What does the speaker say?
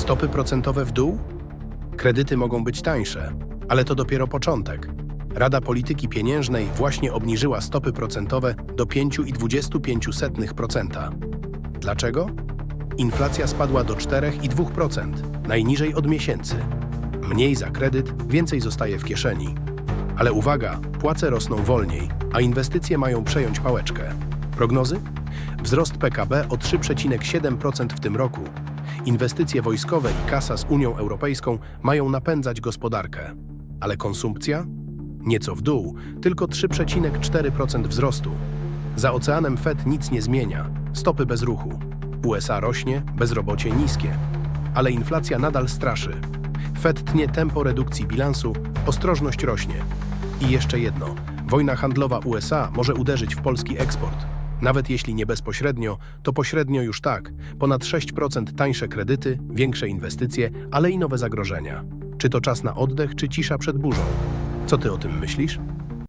Stopy procentowe w dół? Kredyty mogą być tańsze, ale to dopiero początek. Rada Polityki Pieniężnej właśnie obniżyła stopy procentowe do 5,25%. Dlaczego? Inflacja spadła do 4,2%, najniżej od miesięcy. Mniej za kredyt, więcej zostaje w kieszeni. Ale uwaga, płace rosną wolniej, a inwestycje mają przejąć pałeczkę. Prognozy? Wzrost PKB o 3,7% w tym roku. Inwestycje wojskowe i kasa z Unią Europejską mają napędzać gospodarkę. Ale konsumpcja? Nieco w dół, tylko 3,4% wzrostu. Za oceanem Fed nic nie zmienia, stopy bez ruchu. USA rośnie, bezrobocie niskie. Ale inflacja nadal straszy. Fed tnie tempo redukcji bilansu, ostrożność rośnie. I jeszcze jedno. Wojna handlowa USA może uderzyć w polski eksport. Nawet jeśli nie bezpośrednio, to pośrednio już tak. Ponad 6% tańsze kredyty, większe inwestycje, ale i nowe zagrożenia. Czy to czas na oddech, czy cisza przed burzą? Co ty o tym myślisz?